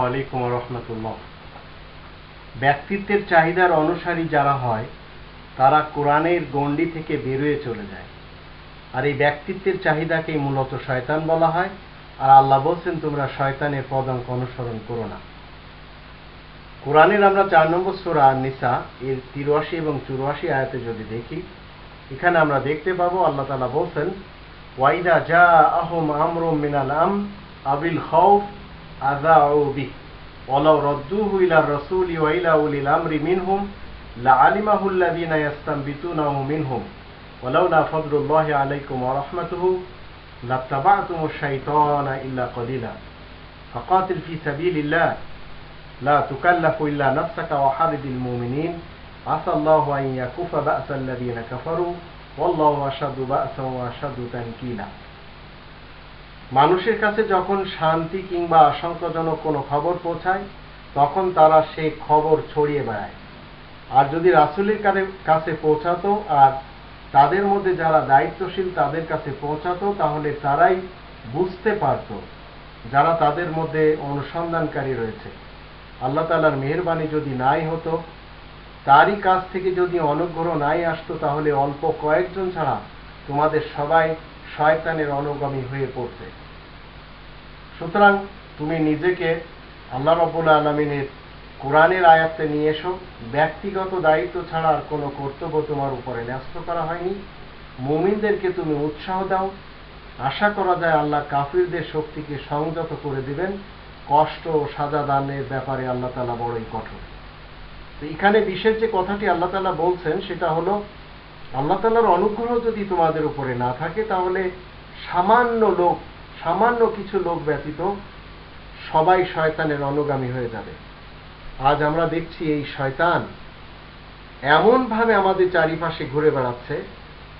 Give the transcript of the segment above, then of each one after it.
আলাইকুম রহমতুল্লাহ ব্যক্তিত্বের চাহিদার অনুসারী যারা হয়, তারা কোরআনের গণ্ডি থেকে বেরোয়ে চলে যায়। আর এই ব্যক্তিত্বের চাহিদাকেই মূলত শয়তান বলা হয়। আর আল্লাহ বলছেন, তোমরা শয়তানের পদাঙ্ক অনুসরণ করো না। কোরআনের আমরা চার নম্বর সোরা নিসা, এর তিরাশি এবং চুরাশি আয়াতে যদি দেখি, এখানে আমরা দেখতে পাবো, আল্লাহ তালা বলছেন وإذا جاءهم أمر من الأمن أو الخوف أذاعوا به. ولو ردوه إلى الرسول وإلى أولي الأمر منهم لعلمه الذين يستنبتونه منهم. ولولا فضل الله عليكم ورحمته لاتبعتم الشيطان إلا قليلا. فقاتل في سبيل الله. لا تكلف إلا نفسك وحرد المؤمنين. عسى الله أن يكف بأس الذين كفروا. মানুষের কাছে যখন শান্তি কিংবা আশঙ্কাজনক কোনো খবর পৌঁছায়, তখন তারা সে খবর ছড়িয়ে বেড়ায়। আর যদি রাসুলের কাছে পৌঁছাতো আর তাদের মধ্যে যারা দায়িত্বশীল তাদের কাছে পৌঁছাতো, তাহলে তারাই বুঝতে পারত যারা তাদের মধ্যে অনুসন্ধানকারী রয়েছে। আল্লাহ তালার মেহরবানি যদি নাই হতো তারই কাছ থেকে যদি অনুগ্রহ নাই আসতো তাহলে অল্প কয়েকজন ছাড়া তোমাদের সবাই শয়তানের অনুগামী হয়ে পড়তে। সুতরাং তুমি নিজেকে আল্লাহ রবুল আলমিনের কোরআনের আয়াতে নিয়ে এসো। ব্যক্তিগত দায়িত্ব ছাড়া আর কোনো কর্তব্য তোমার উপরে ন্যস্ত করা হয়নি। মুমিনদেরকে তুমি উৎসাহ দাও। আশা করা যায় আল্লাহ কাফিরদের শক্তিকে সংযত করে দিবেন। কষ্ট ও সাজা দানের ব্যাপারে আল্লাহ তালা বড়ই কঠোর। এখানে বিশেষ যে কথাটি আল্লাহ তালা বলছেন, সেটা হলো, আল্লাহ তালার অনুগ্রহ যদি তোমাদের উপরে না থাকে, তাহলে সামান্য লোক, সামান্য কিছু লোক ব্যতীত সবাই শয়তানের অনুগামী হয়ে যাবে। আজ আমরা দেখছি এই শয়তান এমনভাবে আমাদের চারিপাশে ঘুরে বেড়াচ্ছে,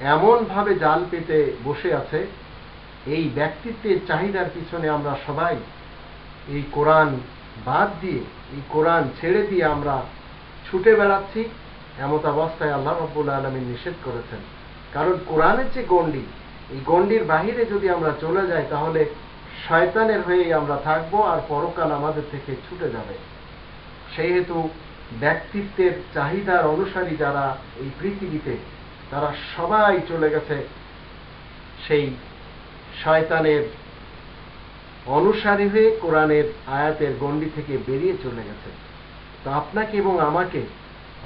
এমনভাবে জাল পেতে বসে আছে। এই ব্যক্তিত্বের চাহিদার পিছনে আমরা সবাই এই কোরআন বাদ দিয়ে, এই কোরআন ছেড়ে দিয়ে আমরা ছুটে বেড়াচ্ছি, এমত অবস্থায় আল্লাহ রব্বুল আলমী নিষেধ করেছেন। কারণ কোরআনের যে গণ্ডি, এই গণ্ডির বাহিরে যদি আমরা চলে যাই, তাহলে শয়তানের হয়েই আমরা থাকব আর পরকাল আমাদের থেকে ছুটে যাবে। সেই হেতু ব্যক্তিত্বের চাহিদার অনুসারী যারা এই পৃথিবীতে, তারা সবাই চলে গেছে সেই শয়তানের অনুসারী হয়ে কোরআনের আয়াতের গণ্ডি থেকে বেরিয়ে চলে গেছে। তো আপনাকে এবং আমাকে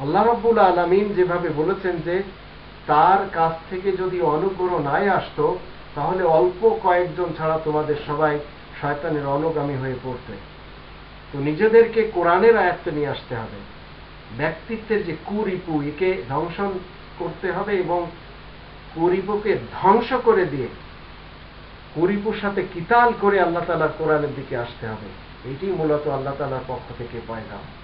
আল্লাহ রব্বুল আলমিন যেভাবে বলেছেন যে, তার কাছ থেকে যদি অনুগ্রহ নাই আসতো, তাহলে অল্প কয়েকজন ছাড়া তোমাদের সবাই শয়তানের অনুগামী হয়ে পড়তে। তো নিজেদেরকে কোরআনের আয়াত্তে নিয়ে আসতে হবে। ব্যক্তিত্বের যে কুরিপু, একে ধ্বংস করতে হবে এবং কুরিপুকে ধ্বংস করে দিয়ে কুরিপুর সাথে কিতাল করে আল্লাহ তালার কোরআনের দিকে আসতে হবে। এটি মূলত আল্লাহ তালার পক্ষ থেকে পয়গাম